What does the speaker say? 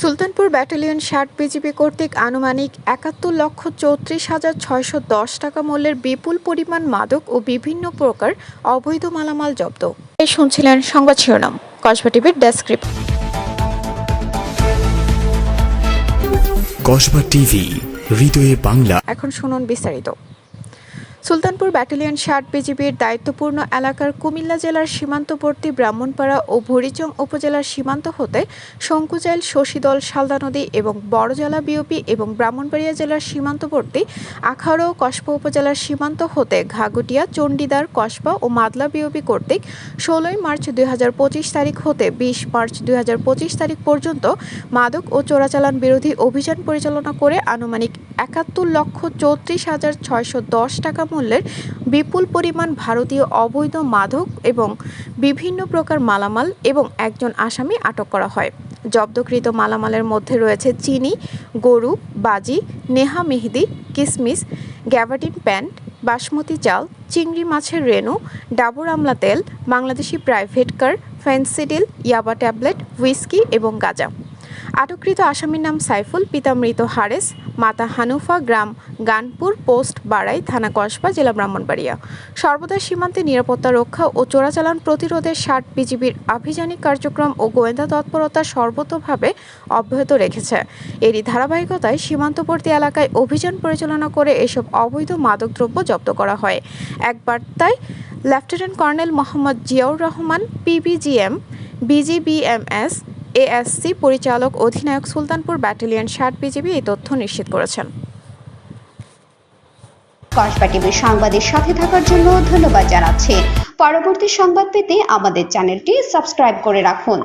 Sultanpur battalion ষাট BGB কর্তৃক আনুমানিক একাত্তর লক্ষ চৌত্রিশ হাজার ছয়শো দশ টাকা মূল্যের বিপুল পরিমাণ মাদক ও বিভিন্ন প্রকার অবৈধ মালামাল জব্দ। এই শুনছিলেন সংবাদ শিরোনাম কসবা টিভির ডেস্ক্রিপ্ট কসবা টিভি হৃদয়ে বাংলা। এখন শুনুন বিস্তারিত। সুলতানপুর ব্যাটালিয়ন ষাট বিজিবির দায়িত্বপূর্ণ এলাকার কুমিল্লা জেলার সীমান্তবর্তী ব্রাহ্মণপাড়া ও ভরিচং উপজেলার সীমান্ত হতে শঙ্কুজাইল শশীদল, শালদা নদী এবং বড়জলা বিওপি এবং ব্রাহ্মণবাড়িয়া জেলার সীমান্তবর্তী আখাউড়া ও কসবা উপজেলার সীমান্ত হতে ঘাগুটিয়া, চণ্ডীদার, কসবা ও মাদলা বিওপি কর্তৃক ষোলোই মার্চ দুই হাজার পঁচিশ তারিখ হতে বিশ মার্চ দুই হাজার পঁচিশ তারিখ পর্যন্ত মাদক ও চোরাচালান বিরোধী অভিযান পরিচালনা করে আনুমানিক একাত্তর লক্ষ চৌত্রিশ হাজার ছয়শো দশ টাকা মূল্যের বিপুল পরিমাণ ভারতীয় অবৈধ মাদক এবং বিভিন্ন প্রকার মালামাল এবং একজন আসামি আটক করা হয়। জব্দকৃত মালামালের মধ্যে রয়েছে চিনি, গরু, বাজি, নেহা মেহেদি, কিসমিস গ্যাভাটিন প্যান্ট, বাসমতি চাল, চিংড়ি মাছের রেণু, ডাবর আমলা তেল, Bangladeshi private car, Phensedyl, yaba tablet, whisky এবং গাঁজা। আটককৃত আসামির নাম সাইফুল, পিতা মৃত হারেস, মাতা হানুফা গ্রাম গানপুর পোস্ট বাড়াই থানা কসবা, জেলা ব্রাহ্মণবাড়িয়া। সর্বদা সীমান্তে নিরাপত্তা রক্ষা ও চোরাচালান প্রতিরোধে ষাট বিজিবির আভিযানিক কার্যক্রম ও গোয়েন্দা তৎপরতা সর্বতোভাবে অব্যাহত রেখেছে। এরই ধারাবাহিকতায় সীমান্তবর্তী এলাকায় অভিযান পরিচালনা করে এসব অবৈধ মাদকদ্রব্য জব্দ করা হয়। এক বার্তায়, lieutenant colonel Mohammad Ziaur Rahman, PBGM, BGBMS ASC পরিচালক অধিনায়ক সুলতানপুর ব্যাটালিয়ন ষাট বিজিবি এই তথ্য নিশ্চিত করেছেন। কসবা টিভির সংবাদের সাথে থাকার জন্য ধন্যবাদ জানাচ্ছি। পরবর্তী সংবাদ পেতে আমাদের চ্যানেলটি সাবস্ক্রাইব করে রাখুন।